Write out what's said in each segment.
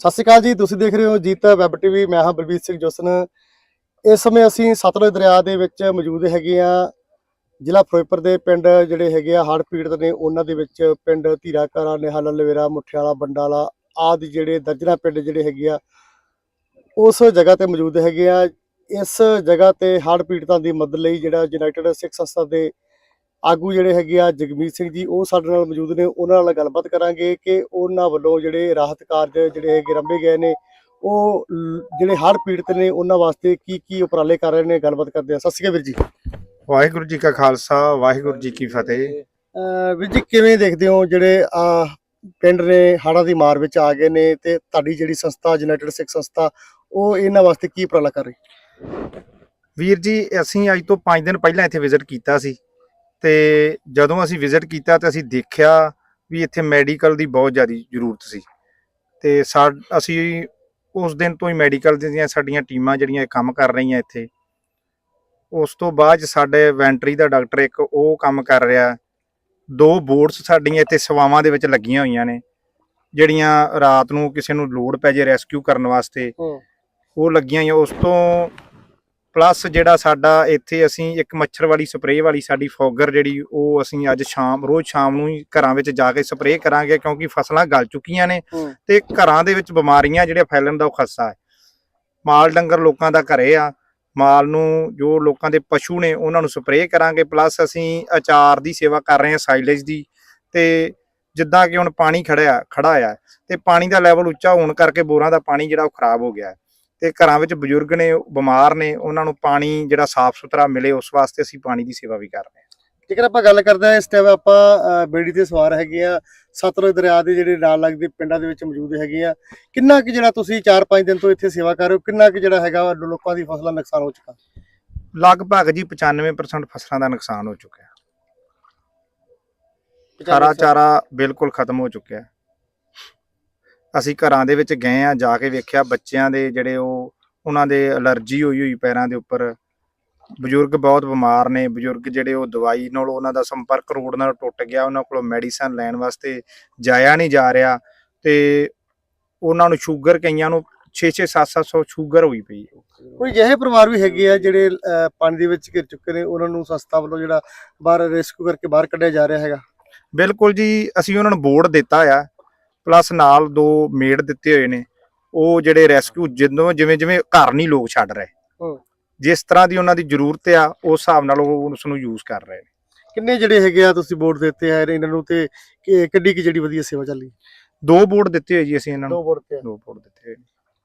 ਸਤਿ ਸ਼੍ਰੀ ਅਕਾਲ ਜੀ, ਤੁਸੀਂ ਦੇਖ ਰਹੇ ਹੋ ਜੀਤ ਵੈਬ ਟੀਵੀ, ਮੈਂ ਹਾਂ ਬਲਬੀਰ ਸਿੰਘ ਜੋਸਨ। ਇਸ ਸਮੇਂ ਅਸੀਂ ਸਤਲੁਜ ਦਰਿਆ ਦੇ ਵਿੱਚ ਮੌਜੂਦ ਹੈਗੇ ਆ ਜ਼ਿਲ੍ਹਾ ਫਿਰੋਜ਼ਪੁਰ ਦੇ ਪਿੰਡ ਜਿਹੜੇ ਹੈਗੇ ਆ, ਹੜ੍ਹ ਪੀੜਤ ਨੇ, ਉਹਨਾਂ ਦੇ ਵਿੱਚ ਪਿੰਡ ਧੀਰਾਕਾਰਾ, ਨਿਹਾਲਾ ਲਵੇਰਾ, ਮੁੱਠਿਆਲਾ, ਬੰਡਾਲਾ ਆਦਿ ਜਿਹੜੇ ਦਰਜਨਾ ਪਿੰਡ ਜਿਹੜੇ ਹੈਗੇ ਆ, ਉਸ ਜਗ੍ਹਾ ਤੇ ਮੌਜੂਦ ਹੈਗੇ ਆ। ਇਸ ਜਗ੍ਹਾ ਤੇ ਹੜ੍ਹ ਪੀੜਤਾਂ ਦੀ ਮਦਦ ਲਈ ਜਿਹੜਾ ਯੂਨਾਈਟਿਡ ਸਿੱਖ ਸੰਸਥਾ ਦੇ ਆਗੂ ਜਿਹੜੇ ਹੈਗੇ ਆ ਜਗਮੀਤ ਸਿੰਘ ਜੀ ਉਹ ਸਾਡੇ ਨਾਲ ਮੌਜੂਦ ਨੇ। ਉਹਨਾਂ ਨਾਲ ਗੱਲਬਾਤ ਕਰਾਂਗੇ ਕਿ ਉਹਨਾਂ ਵੱਲੋਂ ਜਿਹੜੇ ਰਾਹਤ ਕਾਰਜ ਜਿਹੜੇ ਹੈਗੇ ਰੰਭੇ ਗਏ ਨੇ ਉਹ ਜਿਹੜੇ ਹੜ੍ਹ ਪੀੜਤ ਨੇ ਉਹਨਾਂ ਵਾਸਤੇ ਕੀ ਕੀ ਉਪਰਾਲੇ ਕਰ ਰਹੇ ਨੇ? ਗੱਲਬਾਤ ਕਰਦੇ ਆ ਸਤਿ ਸ਼੍ਰੀ ਅਕਾਲ ਵੀਰ ਜੀ। ਵਾਹਿਗੁਰੂ ਜੀ ਕਾ ਖਾਲਸਾ ਵਾਹਿਗੁਰੂ ਜੀ ਕੀ ਫਤਿਹ। ਵੀਰ ਜੀ ਕਿਵੇਂ ਦੇਖਦੇ ਹੋ ਜਿਹੜੇ ਆ ਪਿੰਡ ਨੇ ਹੜ੍ਹਾਂ ਦੀ ਮਾਰ ਵਿੱਚ ਆ ਗਏ ਨੇ ਤੇ ਤੁਹਾਡੀ ਜਿਹੜੀ ਸੰਸਥਾ ਯੂਨਾਈਟਿਡ ਸਿੱਖ ਸੰਸਥਾ ਉਹ ਇਹਨਾਂ ਵਾਸਤੇ ਕੀ ਉਪਰਾਲਾ ਕਰ ਰਹੀ? ਵੀਰ ਜੀ ਅਸੀਂ ਅੱਜ ਤੋਂ 5 ਦਿਨ ਪਹਿਲਾਂ ਇੱਥੇ ਵਿਜ਼ਿਟ ਕੀਤਾ ਸੀ। ਤੇ ਜਦੋਂ ਅਸੀਂ ਵਿਜ਼ਿਟ ਕੀਤਾ ਤੇ ਅਸੀਂ ਦੇਖਿਆ ਵੀ ਇੱਥੇ ਮੈਡੀਕਲ ਦੀ ਬਹੁਤ ਜ਼ਿਆਦਾ ਜ਼ਰੂਰਤ ਸੀ। ਤੇ ਅਸੀਂ ਉਸ ਦਿਨ ਤੋਂ ਹੀ ਮੈਡੀਕਲ ਦੀਆਂ ਸਾਡੀਆਂ ਟੀਮਾਂ ਜਿਹੜੀਆਂ ਇਹ ਕੰਮ ਕਰ ਰਹੀਆਂ ਇੱਥੇ। ਉਸ ਤੋਂ ਬਾਅਦ ਸਾਡੇ ਵੈਂਟਰੀ ਦਾ ਡਾਕਟਰ ਇੱਕ ਉਹ ਕੰਮ ਕਰ ਰਿਹਾ। ਦੋ ਬੋਰਡਸ ਸਾਡੀਆਂ ਇੱਥੇ ਸਵਾਵਾਂ ਦੇ ਵਿੱਚ ਲੱਗੀਆਂ ਹੋਈਆਂ ਨੇ ਜਿਹੜੀਆਂ ਰਾਤ ਨੂੰ ਕਿਸੇ ਨੂੰ ਲੋੜ ਪੈ ਜੇ ਰੈਸਕਿਊ ਕਰਨ ਵਾਸਤੇ। ਉਹ ਲੱਗੀਆਂ ਹੋਈਆਂ ਉਸ ਤੋਂ ਪਲੱਸ ਜਿਹੜਾ ਸਾਡਾ ਇੱਥੇ ਅਸੀਂ ਇੱਕ ਮੱਛਰ ਵਾਲੀ ਸਪਰੇਅ ਵਾਲੀ ਸਾਡੀ ਫੋਗਰ ਜਿਹੜੀ ਉਹ ਅਸੀਂ ਅੱਜ ਸ਼ਾਮ ਰੋਜ਼ ਸ਼ਾਮ ਨੂੰ ਹੀ ਘਰਾਂ ਵਿੱਚ ਜਾ ਕੇ ਸਪਰੇਅ ਕਰਾਂਗੇ ਕਿਉਂਕਿ ਫਸਲਾਂ ਗਲ ਚੁੱਕੀਆਂ ਨੇ ਤੇ ਘਰਾਂ ਦੇ ਵਿੱਚ ਬਿਮਾਰੀਆਂ ਜਿਹੜੀਆਂ ਫੈਲਣ ਦਾ ਉਹ ਖਤਰਾ ਹੈ। ਮਾਲ ਡੰਗਰ ਲੋਕਾਂ ਦਾ ਘਰੇ ਆ ਮਾਲ ਨੂੰ ਜੋ ਲੋਕਾਂ ਦੇ ਪਸ਼ੂ ਨੇ ਉਹਨਾਂ ਨੂੰ ਸਪਰੇਅ ਕਰਾਂਗੇ ਪਲੱਸ ਅਸੀਂ ਅਚਾਰ ਦੀ ਸੇਵਾ ਕਰ ਰਹੇ ਹਾਂ ਸਾਈਲੇਜ ਦੀ ਤੇ ਜਿੱਦਾਂ ਕਿ ਹੁਣ ਪਾਣੀ ਖੜਿਆ ਖੜਾ ਆ ਤੇ ਪਾਣੀ ਦਾ ਲੈਵਲ ਉੱਚਾ ਹੋਣ ਕਰਕੇ ਬੋਰਾਂ ਦਾ ਪਾਣੀ ਜਿਹੜਾ ਉਹ ਖਰਾਬ ਹੋ ਗਿਆ ਹੈ। ਤੇ ਘਰਾਂ ਵਿੱਚ ਬਜ਼ੁਰਗ ਨੇ ਬਿਮਾਰ ਨੇ ਉਹਨਾਂ ਨੂੰ ਪਾਣੀ ਜਿਹੜਾ ਸਾਫ਼ ਸੁਥਰਾ ਮਿਲੇ ਉਸ ਵਾਸਤੇ ਅਸੀਂ ਪਾਣੀ ਦੀ ਸੇਵਾ ਵੀ ਕਰ ਰਹੇ ਹਾਂ। ਜੇਕਰ ਆਪਾਂ ਗੱਲ ਕਰਦੇ ਹਾਂ ਇਸ ਟਾਈਮ ਆਪਾਂ ਬੇੜੀ ਤੇ ਸਵਾਰ ਹੈਗੇ ਆ ਸਤਲੁਜ ਦਰਿਆ ਦੇ ਜਿਹੜੇ ਨਾਲ ਲੱਗਦੇ ਪਿੰਡਾਂ ਦੇ ਵਿੱਚ ਮੌਜੂਦ ਹੈਗੇ ਆ ਕਿੰਨਾ ਕੁ ਜਿਹੜਾ ਤੁਸੀਂ 4-5 ਦਿਨ ਤੋਂ ਇੱਥੇ ਸੇਵਾ ਕਰ ਰਹੇ ਹੋ ਕਿੰਨਾ ਕੁ ਜਿਹੜਾ ਹੈਗਾ ਲੋਕਾਂ ਦੀ ਫਸਲਾਂ ਨੁਕਸਾਨ ਹੋ ਚੁੱਕਾ? ਲਗਭਗ ਜੀ 95% ਫਸਲਾਂ ਦਾ ਨੁਕਸਾਨ ਹੋ ਚੁੱਕਿਆ। ਹਰਾ ਚਾਰਾ ਬਿਲਕੁਲ ਖਤਮ ਹੋ ਚੁੱਕਿਆ। ਹੈ। ਅਸੀਂ ਘਰਾਂ ਦੇ ਵਿੱਚ ਗਏ ਆ ਜਾ ਕੇ ਵੇਖਿਆ ਬੱਚਿਆਂ ਦੇ ਜਿਹੜੇ ਉਹ ਉਹਨਾਂ ਦੇ ਅਲਰਜੀ ਹੋਈ ਹੋਈ ਪੈਰਾਂ ਦੇ ਉੱਪਰ। ਬਜ਼ੁਰਗ ਬਹੁਤ ਬਿਮਾਰ ਨੇ ਬਜ਼ੁਰਗ ਜਿਹੜੇ ਉਹ ਦਵਾਈ ਨਾਲ ਉਹਨਾਂ ਦਾ ਸੰਪਰਕ ਰੋਡ ਨਾਲ ਟੁੱਟ ਗਿਆ ਉਹਨਾਂ ਕੋਲੋਂ ਮੈਡੀਸਨ ਲੈਣ ਵਾਸਤੇ ਜਾਇਆ ਨਹੀਂ ਜਾ ਰਿਹਾ ਤੇ ਉਹਨਾਂ ਨੂੰ ਸ਼ੂਗਰ ਕਈਆਂ ਨੂੰ 6-6 7-700 ਸ਼ੂਗਰ ਹੋਈ ਪਈ ਕੋਈ ਜਿਹੇ ਪਰਿਵਾਰ ਵੀ ਹੈਗੇ ਆ ਜਿਹੜੇ ਪਾਣੀ ਦੇ ਵਿੱਚ ਘਿਰ ਚੁੱਕੇ ਨੇ ਉਹਨਾਂ ਨੂੰ ਸੰਸਥਾ ਵੱਲੋਂ ਜਿਹੜਾ ਬਾਹਰ ਰੈਸਕਿਊ ਕਰਕੇ ਬਾਹਰ ਕੱਢਿਆ ਜਾ ਰਿਹਾ ਹੈਗਾ? ਬਿਲਕੁਲ ਜੀ ਅਸੀਂ ਉਹਨਾਂ ਨੂੰ ਬੋਰਡ ਦਿੱਤਾ ਆ। ਪਲੱਸ ਨਾਲ ਦੋ ਮੇਡ ਦਿੱਤੇ ਹੋਏ ਨੇ। ਉਹ ਜਿਹੜੇ ਰੈਸਕਿਊ ਜਦੋਂ ਜਿਵੇਂ ਜਿਵੇਂ ਘਰ ਨਹੀਂ ਲੋਕ ਛੱਡ ਰਹੇ। ਜਿਸ ਤਰ੍ਹਾਂ ਦੀ ਉਹਨਾਂ ਦੀ ਜ਼ਰੂਰਤ ਆ ਉਸ ਹਿਸਾਬ ਨਾਲ ਉਹ ਉਸ ਨੂੰ ਯੂਜ਼ ਕਰ ਰਹੇ ਨੇ। ਕਿੰਨੇ ਜਿਹੜੇ ਹੈਗੇ ਆ ਤੁਸੀਂ ਬੋਰਡ ਦਿੱਤੇ ਆ ਇਹਨਾਂ ਨੂੰ ਤੇ ਕਿੱਡੀ ਕੀ ਜਿਹੜੀ ਵਧੀਆ ਸੇਵਾ ਚੱਲੀ? ਦੋ ਬੋਰਡ ਦਿੱਤੇ ਹੋਏ ਜੀ ਅਸੀਂ ਇਹਨਾਂ ਨੂੰ। ਦੋ ਬੋਰਡ ਤੇ ਦੋ ਬੋਰਡ ਦਿੱਤੇ ਹੋਏ।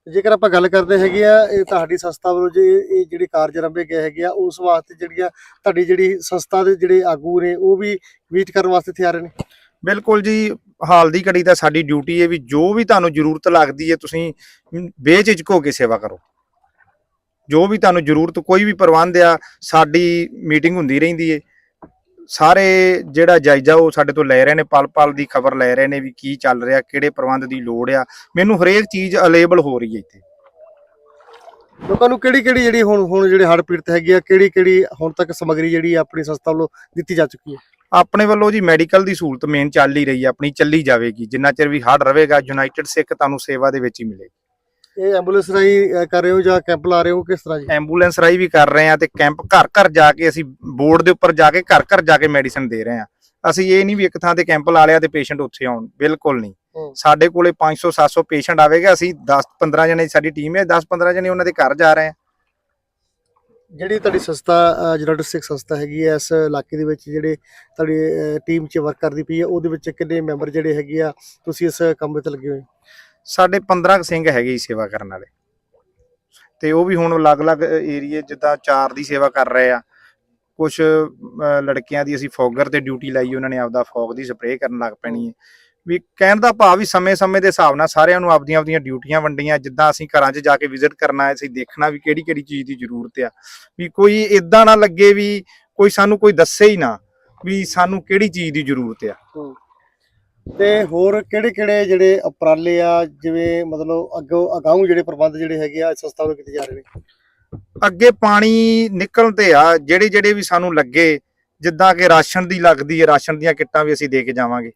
ਜੇਕਰ ਆਪਾਂ ਗੱਲ ਕਰਦੇ ਹੈਗੇ ਆ ਇਹ ਤੁਹਾਡੀ ਸੰਸਥਾ ਵੱਲੋਂ ਜੇ ਇਹ ਜਿਹੜੇ ਕਾਰਜ ਆਰੰਭੇ ਗਏ ਹੈਗੇ ਆ ਉਸ ਵਾਸਤੇ ਜਿਹੜੀਆਂ ਤੁਹਾਡੀ ਜਿਹੜੀ ਸੰਸਥਾ ਦੇ ਜਿਹੜੇ ਆਗੂ ਨੇ ਉਹ ਵੀ ਮੀਟ ਕਰਨ ਵਾਸਤੇ ਇੱਥੇ ਆ ਰਹੇ ਨੇ? ਬਿਲਕੁਲ ਜੀ, ਹਾਲ ਦੀ ਘੜੀ ਤਾਂ ਸਾਡੀ ਡਿਊਟੀ ਹੈ ਵੀ ਜੋ ਵੀ ਤੁਹਾਨੂੰ ਜ਼ਰੂਰਤ ਲੱਗਦੀ ਹੈ, ਤੁਸੀਂ ਬੇਝਿਜਕ ਹੋ ਕੇ ਸੇਵਾ ਕਰੋ। ਜੋ ਵੀ ਤੁਹਾਨੂੰ ਜ਼ਰੂਰਤ, ਕੋਈ ਵੀ ਪ੍ਰਬੰਧ ਆ, ਸਾਡੀ ਮੀਟਿੰਗ ਹੁੰਦੀ ਰਹਿੰਦੀ ਹੈ। ਸਾਰੇ ਜਿਹੜਾ ਜਾਇਜ਼ਾ ਉਹ ਸਾਡੇ ਤੋਂ ਲੈ ਰਹੇ ਨੇ ਪਲ ਪਲ ਦੀ ਖਬਰ ਲੈ ਰਹੇ ਨੇ ਵੀ ਕੀ ਚੱਲ ਰਿਹਾ, ਕਿਹੜੇ ਪ੍ਰਬੰਧ ਦੀ ਲੋੜ ਆ। ਮੈਨੂੰ ਹਰੇਕ ਚੀਜ਼ ਅਵੇਲੇਬਲ ਹੋ ਰਹੀ ਹੈ ਇੱਥੇ। ਲੋਕਾਂ ਨੂੰ ਕਿਹੜੀ ਕਿਹੜੀ ਜਿਹੜੀ ਹੁਣ ਹੁਣ ਜਿਹੜੇ ਹੜ੍ਹ ਪੀੜਤ ਹੈਗੇ ਆ ਕਿਹੜੀ ਕਿਹੜੀ ਹੁਣ ਤੱਕ ਸਮੱਗਰੀ ਜਿਹੜੀ ਆਪਣੀ ਸੰਸਥਾ ਵੱਲੋਂ ਦਿੱਤੀ ਜਾ ਚੁੱਕੀ ਹੈ? ਆਪਣੇ ਵੱਲੋਂ ਜੀ ਮੈਡੀਕਲ ਦੀ ਸਹੂਲਤ ਮੇਨ ਚੱਲ ਹੀ ਰਹੀ ਹੈ ਆਪਣੀ ਚੱਲੀ ਜਾਵੇਗੀ। ਜਿੰਨਾ ਚਿਰ ਵੀ ਹੜ ਰਹੇਗਾ ਯੂਨਾਈਟਿਡ ਸਿੱਖ ਤੁਹਾਨੂੰ ਸੇਵਾ ਦੇ ਵਿੱਚ ਹੀ ਮਿਲੇਗੀ। ਇਹ ਐਂਬੂਲੈਂਸ ਅਹ, ਕਰ ਰਹੇ ਹੋ ਜਾਂ ਕੈਂਪ ਲਾ ਰਹੇ ਹੋ ਕਿਸ ਤਰ੍ਹਾਂ ਜੀ? ਐਂਬੂਲੈਂਸ ਰਾਹੀਂ ਵੀ ਕਰ ਰਹੇ ਆ ਤੇ ਕੈਂਪ ਘਰ ਘਰ ਜਾ ਕੇ ਅਸੀਂ ਬੋਰਡ ਦੇ ਉੱਪਰ ਜਾ ਕੇ ਘਰ ਘਰ ਜਾ ਕੇ ਮੈਡੀਸਨ ਦੇ ਰਹੇ ਆ। ਅਸੀਂ ਇਹ ਨਹੀਂ ਵੀ ਇੱਕ ਥਾਂ ਤੇ ਕੈਂਪ ਲਾ ਲਿਆ ਤੇ ਪੇਸ਼ੈਂਟ ਉੱਥੇ ਆਉਣ ਬਿਲਕੁਲ ਨਹੀਂ। ਸਾਡੇ ਕੋਲੇ 500 700 ਪੇਸ਼ੈਂਟ ਆਵੇਗਾ ਅਸੀਂ 10 15 ਜਣੇ ਸਾਡੀ ਟੀਮ ਹੈ 10 15 ਜਣੇ ਉਹਨਾਂ ਦੇ ਘਰ ਜਾ ਰਹੇ ਆ ਜਿਹੜੀ ਤੁਹਾਡੀ ਸੰਸਥਾ ਜਿਹੜਾ ਸਿੱਖ ਸੰਸਥਾ ਹੈਗੀ ਹੈ ਇਸ ਇਲਾਕੇ ਦੇ ਵਿੱਚ ਜਿਹੜੇ ਤੁਹਾਡੀ ਟੀਮ 'ਚ ਵਰਕ ਕਰਦੀ ਪਈ ਹੈ ਉਹਦੇ ਵਿੱਚ ਕਿੰਨੇ ਮੈਂਬਰ ਜਿਹੜੇ ਹੈਗੇ ਆ ਤੁਸੀਂ ਇਸ ਕੰਮ ਵਿੱਚ ਲੱਗੇ ਹੋਏ ਸਾਡੇ 15 ਕੁ ਸਿੰਘ ਹੈਗੇ ਸੇਵਾ ਕਰਨ ਵਾਲੇ। ਤੇ ਉਹ ਵੀ ਹੁਣ ਅਲੱਗ-ਅਲੱਗ ਏਰੀਏ ਜਿੱਦਾਂ ਚਾਰ ਦੀ ਸੇਵਾ ਕਰ ਰਹੇ ਆ। ਕੁਝ ਲੜਕੀਆਂ ਦੀ ਅਸੀਂ ਫੋਗਰ ਤੇ ਡਿਊਟੀ ਲਾਈ ਉਹਨਾਂ ਨੇ ਆਪਦਾ ਫੋਗ ਦੀ ਸਪਰੇਅ ਕਰਨ ਲੱਗ ਪੈਣੀ ਹੈ। ਵੀ ਕਹਿਣ ਦਾ ਭਾਵ ਵੀ ਸਮੇਂ-ਸਮੇਂ ਦੇ ਹਿਸਾਬ ਨਾਲ ਸਾਰਿਆਂ ਨੂੰ ਆਪਦੀਆਂ ਆਪਦੀਆਂ ਡਿਊਟੀਆਂ ਵੰਡੀਆਂ ਜਿੱਦਾਂ ਅਸੀਂ ਘਰਾਂ 'ਚ ਜਾ ਕੇ ਵਿਜ਼ਿਟ ਕਰਨਾ ਹੈ ਅਸੀਂ ਦੇਖਣਾ ਵੀ ਕਿਹੜੀ-ਕਿਹੜੀ ਚੀਜ਼ ਦੀ ਜ਼ਰੂਰਤ ਆ। ਵੀ ਕੋਈ ਇਦਾਂ ਨਾ ਲੱਗੇ ਵੀ ਕੋਈ ਸਾਨੂੰ ਕੋਈ ਦੱਸੇ ਹੀ ਨਾ ਵੀ ਸਾਨੂੰ ਕਿਹੜੀ ਚੀਜ਼ ਦੀ ਜ਼ਰੂਰਤ ਆ। ਤੇ ਹੋਰ ਕਿਹੜੇ ਕਿਹੜੇ ਜਿਹੜੇ ਉਪਰਾਲੇ ਆ ਜਿਵੇਂ ਮਤਲਬ ਅੱਗੋਂ ਅਗਾਊਂ ਜਿਹੜੇ ਪ੍ਰਬੰਧ ਜਿਹੜੇ ਹੈਗੇ ਆ ਇਸ ਸੰਸਥਾ ਵੱਲੋਂ ਕੀਤੇ ਜਾ ਰਹੇ ਨੇ? ਅੱਗੇ ਪਾਣੀ ਨਿਕਲਣ ਤੇ ਆ ਜਿਹੜੇ ਜਿਹੜੇ ਵੀ ਸਾਨੂੰ ਲੱਗੇ ਜਿੱਦਾਂ ਕਿ ਰਾਸ਼ਨ ਦੀ ਲੱਗਦੀ ਹੈ ਰਾਸ਼ਨ ਦੀਆਂ ਕਿੱਟਾਂ ਵੀ ਅਸੀਂ ਦੇ ਕੇ ਜਾਵਾਂਗੇ।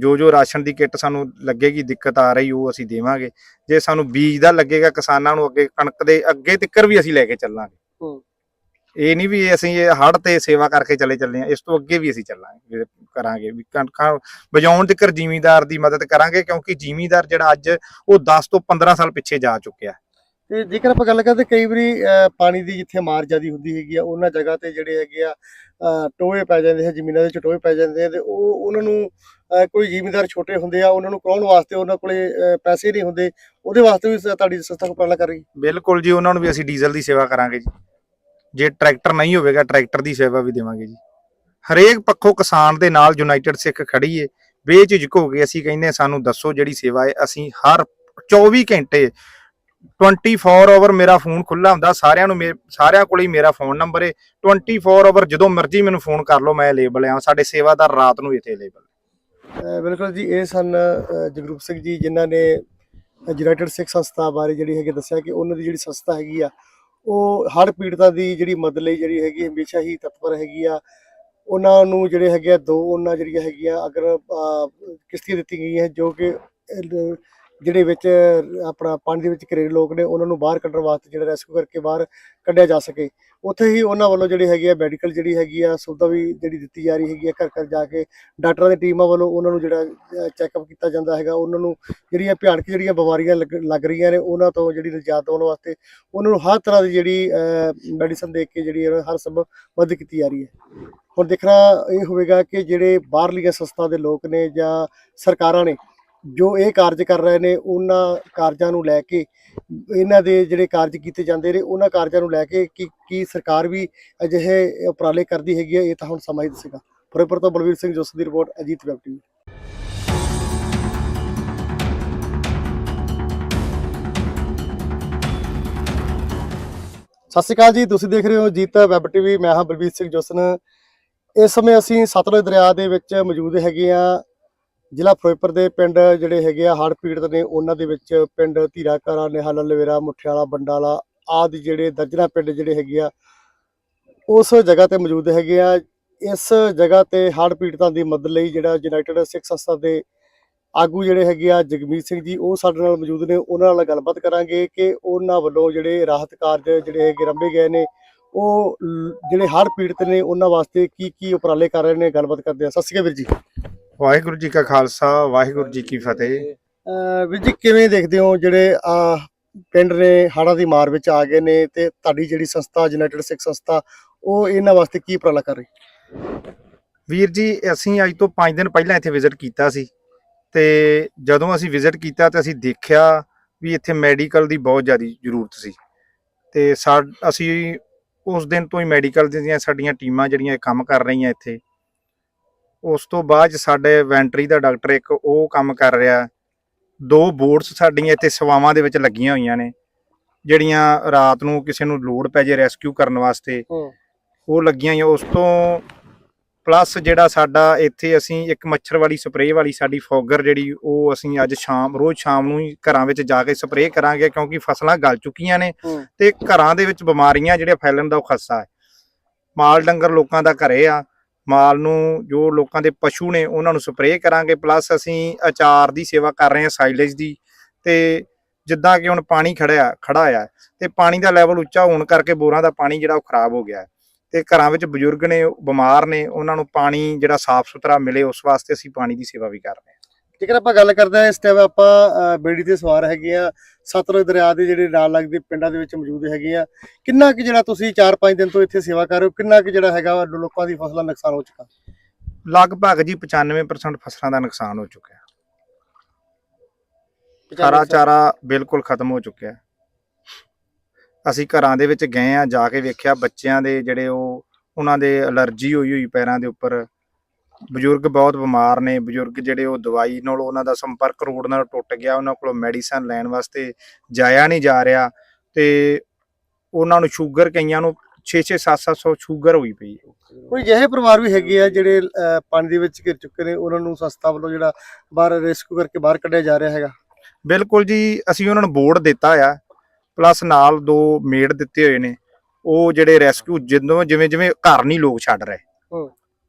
ਜੋ ਜੋ ਰਾਸ਼ਨ ਦੀ ਕਿੱਟ ਸਾਨੂੰ ਲੱਗੇਗੀ ਦਿੱਕਤ ਆ ਰਹੀ ਉਹ ਅਸੀਂ ਦੇਵਾਂਗੇ। ਜੇ ਸਾਨੂੰ ਬੀਜ ਦਾ ਲੱਗੇਗਾ ਕਿਸਾਨਾਂ ਨੂੰ ਅੱਗੇ ਕਣਕ ਦੇ ਅੱਗੇ ਤਿੱਕਰ ਵੀ ਅਸੀਂ ਲੈ ਕੇ ਚੱਲਾਂਗੇ। ਇਹ ਨਹੀਂ ਵੀ ਅਸੀਂ ਇਹ ਹੜ ਤੇ ਸੇਵਾ ਕਰਕੇ ਚਲੇ ਚੱਲੇ ਆ ਇਸ ਤੋਂ ਅੱਗੇ ਵੀ ਅਸੀਂ ਚੱਲਾਂਗੇ ਕਰਾਂਗੇ। ਵੀ ਕਣਕਾਂ ਬਜਾਉਣ ਤਿੱਕਰ ਜ਼ਿਮੀਂਦਾਰ ਦੀ ਮਦਦ ਕਰਾਂਗੇ ਕਿਉਂਕਿ ਜ਼ਿਮੀਂਦਾਰ ਜਿਹੜਾ ਅੱਜ ਉਹ 10 ਤੋਂ 15 ਸਾਲ ਪਿੱਛੇ ਜਾ ਚੁੱਕਿਆ। ਤੇ ਜੇਕਰ ਆਪਾਂ ਗੱਲ ਕਰਦੇ ਕਈ ਵਾਰੀ ਪਾਣੀ ਦੀ ਜਿੱਥੇ ਮਾਰ ਜਿਆਦੀ ਹੁੰਦੀ ਹੈਗੀ ਆ ਉਹਨਾਂ ਜਗ੍ਹਾ ਤੇ ਜਿਹੜੇ ਹੈਗੇ ਆ ਟੋਏ ਪੈ ਜਾਂਦੇ ਹੈ ਜ਼ਮੀਨਾਂ ਦੇ ਵਿੱਚ ਟੋਏ ਪੈ ਜਾਂਦੇ ਆ ਤੇ ਉਹ ਉਹਨਾਂ ਨੂੰ ਕੋਈ ਜ਼ਿਮੀਂਦਾਰ ਛੋਟੇ ਹੁੰਦੇ ਆ, ਉਹਨਾਂ ਨੂੰ ਕਰਾਉਣ ਵਾਸਤੇ ਉਹਨਾਂ ਕੋਲੇ ਪੈਸੇ ਨਹੀਂ ਹੁੰਦੇ, ਉਹਦੇ ਵਾਸਤੇ ਵੀ ਤੁਹਾਡੀ ਸੰਸਥਾ ਉਪਰਾਲਾ ਕਰ ਰਹੀ ਬਿਲਕੁਲ ਜੀ, ਉਹਨਾਂ ਨੂੰ ਵੀ ਅਸੀਂ ਡੀਜ਼ਲ ਦੀ ਸੇਵਾ ਕਰਾਂਗੇ ਜੀ। ਜੇ ਟਰੈਕਟਰ ਨਹੀਂ ਹੋਵੇਗਾ, ਟਰੈਕਟਰ ਦੀ ਸੇਵਾ ਵੀ ਦੇਵਾਂਗੇ ਜੀ। ਹਰੇਕ ਪੱਖੋਂ ਕਿਸਾਨ ਦੇ ਨਾਲ ਯੂਨਾਈਟਿਡ ਸਿੱਖ ਖੜੀ ਏ, ਬੇਝਿਜਕ ਹੋ ਕੇ ਅਸੀਂ ਕਹਿੰਦੇ ਸਾਨੂੰ ਦੱਸੋ ਜਿਹੜੀ ਸੇਵਾ ਹੈ ਅਸੀਂ ਹਰ 24 ਘੰਟੇ 24 ਆਵਰ ਮੇਰਾ ਫੋਨ ਖੁੱਲਾ ਹੁੰਦਾ, ਸਾਰਿਆਂ ਨੂੰ ਮੇ- ਸਾਰਿਆਂ ਕੋਲ ਹੀ ਮੇਰਾ ਫੋਨ ਨੰਬਰ ਹੈ 24 ਆਵਰ ਜਦੋਂ ਮਰਜ਼ੀ ਮੈਨੂੰ ਫੋਨ ਕਰ ਲਓ, ਮੈਂ ਅਵੇਲੇਬਲ ਆ, ਸਾਡੇ ਸੇਵਾਦਾਰ ਰਾਤ ਨੂੰ ਇੱਥੇ ਅਵੇਲੇਬਲ ਬਿਲਕੁਲ ਜੀ, ਇਹ ਸਨ ਜਗਰੂਪ ਸਿੰਘ ਜੀ ਜਿਨ੍ਹਾਂ ਨੇ ਯੂਨਾਈਟਿਡ ਸਿੱਖ ਸੰਸਥਾ ਬਾਰੇ ਜਿਹੜੀ ਹੈਗੀ ਦੱਸਿਆ ਕਿ ਉਹਨਾਂ ਦੀ ਜਿਹੜੀ ਸੰਸਥਾ ਹੈਗੀ ਆ, ਉਹ ਹੜ੍ਹ ਪੀੜਤਾਂ ਦੀ ਜਿਹੜੀ ਮਦਦ ਲਈ ਜਿਹੜੀ ਹੈਗੀ ਹਮੇਸ਼ਾ ਹੀ ਤਤਪਰ ਹੈਗੀ ਆ। ਉਹਨਾਂ ਨੂੰ ਜਿਹੜੇ ਹੈਗੇ ਆ, ਦੋ ਉਹਨਾਂ ਜਿਹੜੀਆਂ ਹੈਗੀਆਂ, ਅਗਰ ਕਿਸ਼ਤੀਆਂ ਦਿੱਤੀਆਂ ਗਈਆਂ ਜੋ ਕਿ ਜਿਹੜੇ ਵਿੱਚ ਆਪਣਾ ਪਾਣੀ ਦੇ ਵਿੱਚ ਘਰੇ ਲੋਕ ਨੇ, ਉਹਨਾਂ ਨੂੰ ਬਾਹਰ ਕੱਢਣ ਵਾਸਤੇ ਜਿਹੜਾ ਰੈਸਕਿਊ ਕਰਕੇ ਬਾਹਰ ਕੱਢਿਆ ਜਾ ਸਕੇ। ਉੱਥੇ ਹੀ ਉਹਨਾਂ ਵੱਲੋਂ ਜਿਹੜੀ ਹੈਗੀ ਆ ਮੈਡੀਕਲ ਜਿਹੜੀ ਹੈਗੀ ਆ, ਸੁਵਿਧਾ ਵੀ ਜਿਹੜੀ ਦਿੱਤੀ ਜਾ ਰਹੀ ਹੈਗੀ ਆ ਘਰ ਘਰ ਜਾ ਕੇ ਡਾਕਟਰਾਂ ਦੀ ਟੀਮਾਂ ਵੱਲੋਂ ਉਹਨਾਂ ਨੂੰ ਜਿਹੜਾ ਚੈੱਕਅਪ ਕੀਤਾ ਜਾਂਦਾ ਹੈਗਾ। ਉਹਨਾਂ ਨੂੰ ਜਿਹੜੀਆਂ ਭਿਆਨਕ ਜਿਹੜੀਆਂ ਬਿਮਾਰੀਆਂ ਲੱਗ ਲੱਗ ਰਹੀਆਂ ਨੇ, ਉਹਨਾਂ ਤੋਂ ਜਿਹੜੀ ਨਿਜਾਤ ਦਿਵਾਉਣ ਵਾਸਤੇ ਉਹਨਾਂ ਨੂੰ ਹਰ ਤਰ੍ਹਾਂ ਦੀ ਜਿਹੜੀ ਮੈਡੀਸਨ ਦੇ ਕੇ ਜਿਹੜੀ ਹੈ ਹਰ ਸੰਭਵ ਮਦਦ ਕੀਤੀ ਜਾ ਰਹੀ ਹੈ। ਹੁਣ ਦੇਖਣਾ ਇਹ ਹੋਵੇਗਾ ਕਿ ਜਿਹੜੇ ਬਾਹਰਲੀਆਂ ਸੰਸਥਾ ਦੇ ਲੋਕ ਨੇ ਜਾਂ ਸਰਕਾਰਾਂ ਨੇ ਜੋ ਇਹ ਕਾਰਜ ਕਰ ਰਹੇ ਨੇ, ਉਹਨਾਂ ਕਾਰਜਾਂ ਨੂੰ ਲੈ ਕੇ, ਇਹਨਾਂ ਦੇ ਜਿਹੜੇ ਕਾਰਜ ਕੀਤੇ ਜਾਂਦੇ ਨੇ, ਉਹਨਾਂ ਕਾਰਜਾਂ ਨੂੰ ਲੈ ਕੇ ਕੀ ਕੀ ਸਰਕਾਰ ਵੀ ਅਜਿਹੇ ਉਪਰਾਲੇ ਕਰਦੀ ਹੈਗੀ ਹੈ, ਇਹ ਤਾਂ ਹੁਣ ਸਮਾਂ ਹੀ ਦੱਸੇਗਾ। ਫਿਰੋਜ਼ਪੁਰ ਤੋਂ ਬਲਵੀਰ ਸਿੰਘ ਜੋਸ ਦੀ report, Ajit web TV. Sat Shri Akal ਜੀ, ਤੁਸੀਂ ਦੇਖ ਰਹੇ ਹੋ ਜੀਤ ਵੈਬ ਟੀਵੀ, ਮੈਂ ਹਾਂ ਬਲਵੀਰ ਸਿੰਘ ਜੋਸਨ ਇਸ ਸਮੇਂ ਅਸੀਂ ਸਤਲੁਜ ਦਰਿਆ ਦੇ ਵਿੱਚ ਮੌਜੂਦ ਹੈਗੇ ਆ ਜ਼ਿਲ੍ਹਾ ਫਿਰੋਜ਼ਪੁਰ ਦੇ ਪਿੰਡ ਜਿਹੜੇ ਹੈਗੇ ਆ ਹੜ੍ਹ ਪੀੜਤ ਨੇ, ਉਹਨਾਂ ਦੇ ਵਿੱਚ ਪਿੰਡ ਧੀਰਾਕਰਾ ਨਿਹਾਲਾ ਲਵੇਰਾ ਮੁੱਠਿਆਲਾ, ਬੰਡਾਲਾ ਆਦਿ ਜਿਹੜੇ ਦਰਜਨਾ ਪਿੰਡ ਜਿਹੜੇ ਹੈਗੇ ਆ, ਉਸ ਜਗ੍ਹਾ ਤੇ ਮੌਜੂਦ ਹੈਗੇ ਆ। ਇਸ ਜਗ੍ਹਾ ਤੇ ਹੜ੍ਹ ਪੀੜਤਾਂ ਦੀ ਮਦਦ ਲਈ ਜਿਹੜਾ ਯੂਨਾਈਟਿਡ ਸਿੱਖ ਸੰਸਥਾ ਦੇ ਆਗੂ ਜਿਹੜੇ ਹੈਗੇ ਆ, ਜਗਮੀਤ ਸਿੰਘ ਜੀ, ਉਹ ਸਾਡੇ ਨਾਲ ਮੌਜੂਦ ਨੇ। ਉਹਨਾਂ ਨਾਲ ਗੱਲਬਾਤ ਕਰਾਂਗੇ ਕਿ ਉਹਨਾਂ ਵੱਲੋਂ ਜਿਹੜੇ ਰਾਹਤ ਕਾਰਜ ਜਿਹੜੇ ਹੈਗੇ ਰੰਭੇ ਗਏ ਨੇ, ਉਹ ਜਿਹੜੇ ਹੜ੍ਹ ਪੀੜਤ ਨੇ, ਉਹਨਾਂ ਵਾਸਤੇ ਕੀ ਕੀ ਉਪਰਾਲੇ ਕਰ ਰਹੇ ਨੇ, ਗੱਲਬਾਤ ਕਰਦੇ ਆ ਸਤਿ ਸ਼੍ਰੀ ਅਕਾਲ ਵੀਰ ਜੀ। ਵਾਹਿਗੁਰੂ ਜੀ ਕਾ ਖਾਲਸਾ ਵਾਹਿਗੁਰੂ ਜੀ ਕੀ ਫਤਿਹ। ਵੀਰ ਜੀ ਕਿਵੇਂ ਦੇਖਦੇ ਹੋ ਜਿਹੜੇ ਆ ਪਿੰਡ ਨੇ ਹੜ੍ਹਾਂ ਦੀ ਮਾਰ ਵਿੱਚ ਆ ਗਏ ਨੇ ਤੇ ਤੁਹਾਡੀ ਜਿਹੜੀ ਸੰਸਥਾ ਯੂਨਾਈਟਿਡ ਸਿੱਖ ਸੰਸਥਾ ਉਹ ਇਹਨਾਂ ਵਾਸਤੇ ਕੀ ਉਪਰਾਲਾ ਕਰ ਰਹੀ? ਵੀਰ ਜੀ ਅਸੀਂ ਅੱਜ ਤੋਂ 5 ਦਿਨ ਪਹਿਲਾਂ ਇੱਥੇ ਵਿਜ਼ਿਟ ਕੀਤਾ ਸੀ ਤੇ ਜਦੋਂ ਅਸੀਂ ਵਿਜ਼ਿਟ ਕੀਤਾ ਤੇ ਅਸੀਂ ਦੇਖਿਆ ਵੀ ਇੱਥੇ ਮੈਡੀਕਲ ਦੀ ਬਹੁਤ ਜ਼ਿਆਦਾ ਜ਼ਰੂਰਤ ਸੀ ਤੇ ਅਸੀਂ ਉਸ ਦਿਨ ਤੋਂ ਹੀ ਮੈਡੀਕਲ ਦੀਆਂ ਸਾਡੀਆਂ ਟੀਮਾਂ ਜਿਹੜੀਆਂ ਕੰਮ ਕਰ ਰਹੀਆਂ ਇੱਥੇ ਉਸ ਤੋਂ ਬਾਅਦ ਸਾਡੇ ਵੈਂਟਰੀ ਦਾ ਡਾਕਟਰ ਇੱਕ ਉਹ ਕੰਮ ਕਰ ਰਿਹਾ। ਦੋ ਬੋਰਡਸ ਸਾਡੀਆਂ ਇੱਥੇ ਸਵਾਵਾਂ ਦੇ ਵਿੱਚ ਲੱਗੀਆਂ ਹੋਈਆਂ ਨੇ ਜਿਹੜੀਆਂ ਰਾਤ ਨੂੰ ਕਿਸੇ ਨੂੰ ਲੋੜ ਪੈ ਜੇ ਰੈਸਕਿਊ ਕਰਨ ਵਾਸਤੇ ਉਹ ਲੱਗੀਆਂ ਹੋਈਆਂ। ਉਸ ਤੋਂ ਪਲੱਸ ਜਿਹੜਾ ਸਾਡਾ ਇੱਥੇ ਅਸੀਂ ਇੱਕ ਮੱਛਰ ਵਾਲੀ ਸਪਰੇਅ ਵਾਲੀ ਸਾਡੀ ਫੋਗਰ ਜਿਹੜੀ ਉਹ ਅਸੀਂ ਅੱਜ ਸ਼ਾਮ ਰੋਜ਼ ਸ਼ਾਮ ਨੂੰ ਹੀ ਘਰਾਂ ਵਿੱਚ ਜਾ ਕੇ ਸਪਰੇਅ ਕਰਾਂਗੇ ਕਿਉਂਕਿ ਫਸਲਾਂ ਗਲ ਚੁੱਕੀਆਂ ਨੇ ਤੇ ਘਰਾਂ ਦੇ ਵਿੱਚ ਬਿਮਾਰੀਆਂ ਜਿਹੜੀਆਂ ਫੈਲਣ ਦਾ ਉਹ ਖਤਰਾ ਹੈ। ਮਾਲ ਡੰਗਰ ਲੋਕਾਂ ਦਾ ਘਰੇ ਆ ਮਾਲ ਨੂੰ ਜੋ ਲੋਕਾਂ ਦੇ ਪਸ਼ੂ ਨੇ ਉਹਨਾਂ ਨੂੰ ਸਪਰੇਅ ਕਰਾਂਗੇ ਪਲੱਸ ਅਸੀਂ ਅਚਾਰ ਦੀ ਸੇਵਾ ਕਰ ਰਹੇ ਹਾਂ ਸਾਈਲੇਜ ਦੀ ਤੇ ਜਿੱਦਾਂ ਕਿ ਹੁਣ ਪਾਣੀ ਖੜਿਆ ਖੜਾ ਆ ਤੇ ਪਾਣੀ ਦਾ ਲੈਵਲ ਉੱਚਾ ਹੋਣ ਕਰਕੇ ਬੋਰਾਂ ਦਾ ਪਾਣੀ ਜਿਹੜਾ ਉਹ ਖਰਾਬ ਹੋ ਗਿਆ ਹੈ ਤੇ ਘਰਾਂ ਵਿੱਚ ਬਜ਼ੁਰਗ ਨੇ ਉਹ ਬਿਮਾਰ ਨੇ, ਉਹਨਾਂ ਨੂੰ ਪਾਣੀ ਜਿਹੜਾ ਸਾਫ਼ ਸੁਥਰਾ ਮਿਲੇ ਉਸ ਵਾਸਤੇ ਅਸੀਂ ਪਾਣੀ ਦੀ ਸੇਵਾ ਵੀ ਕਰ ਰਹੇ ਹਾਂ। ਜੇਕਰ ਆਪਾਂ ਗੱਲ ਕਰਦੇ ਹਾਂ ਇਸ ਟਾਈਮ ਆਪਾਂ ਬੇੜੀ ਤੇ ਸਵਾਰ ਹੈਗੇ ਆ ਸਤਲੁਜ ਦਰਿਆ ਦੇ ਜਿਹੜੇ ਨਾਲ ਲੱਗਦੇ ਪਿੰਡਾਂ ਦੇ ਵਿੱਚ ਮੌਜੂਦ ਹੈਗੇ ਆ ਕਿੰਨਾ ਕੁ ਜਿਹੜਾ ਤੁਸੀਂ 4-5 ਦਿਨ ਤੋਂ ਇੱਥੇ ਸੇਵਾ ਕਰ ਰਹੇ ਹੋ? ਕਿੰਨਾ ਕੁ ਜਿਹੜਾ ਹੈਗਾ ਲੋਕਾਂ ਦੀ ਫਸਲਾਂ ਨੁਕਸਾਨ ਹੋ ਚੁੱਕਾ? ਲਗਭਗ ਜੀ 95% ਫਸਲਾਂ ਦਾ ਨੁਕਸਾਨ ਹੋ ਚੁੱਕਿਆ। ਹੈ ਹਰਾ ਚਾਰਾ ਬਿਲਕੁਲ ਖਤਮ ਹੋ ਚੁੱਕਿਆ। ਅਸੀਂ ਘਰਾਂ ਦੇ ਵਿੱਚ ਗਏ ਆ ਜਾ ਕੇ ਵੇਖਿਆ ਬੱਚਿਆਂ ਦੇ ਜਿਹੜੇ ਉਹ ਉਹਨਾਂ ਦੇ ਅਲਰਜੀ ਹੋਈ ਹੋਈ ਪੈਰਾਂ ਦੇ ਉੱਪਰ। ਬਜ਼ੁਰਗ ਬਹੁਤ ਬਿਮਾਰ ਨੇ ਬਜ਼ੁਰਗ ਜਿਹੜੇ ਉਹ ਦਵਾਈ ਨਾਲ ਉਹਨਾਂ ਦਾ ਸੰਪਰਕ ਰੋਡ ਨਾਲ ਟੁੱਟ ਗਿਆ ਉਹਨਾਂ ਕੋਲੋਂ ਮੈਡੀਸਨ ਲੈਣ ਵਾਸਤੇ ਜਾਇਆ ਨਹੀਂ ਜਾ ਰਿਹਾ ਤੇ ਉਹਨਾਂ ਨੂੰ ਸ਼ੂਗਰ ਕਈਆਂ ਨੂੰ 6-6 7-700 ਸ਼ੂਗਰ ਹੋਈ ਪਈ ਕੋਈ ਜਿਹੇ ਪਰਿਵਾਰ ਵੀ ਹੈਗੇ ਆ ਜਿਹੜੇ ਪਾਣੀ ਦੇ ਵਿੱਚ ਘਿਰ ਚੁੱਕੇ ਨੇ ਉਹਨਾਂ ਨੂੰ ਸੰਸਥਾ ਵੱਲੋਂ ਜਿਹੜਾ ਬਾਹਰ ਰੈਸਕਿਊ ਕਰਕੇ ਬਾਹਰ ਕੱਢਿਆ ਜਾ ਰਿਹਾ ਹੈਗਾ? ਬਿਲਕੁਲ ਜੀ ਅਸੀਂ ਉਹਨਾਂ ਨੂੰ ਬੋਰਡ ਦਿੱਤਾ ਆ ਪਲੱਸ ਨਾਲ ਦੋ ਮੇਡ ਦਿੱਤੇ ਹੋਏ ਨੇ ਉਹ ਜਿਹੜੇ ਰੈਸਕਿਊ ਜਦੋਂ ਜਿਵੇਂ ਜਿਵੇਂ ਘਰ ਨਹੀਂ ਲੋਕ ਛੱਡ ਰਹੇ।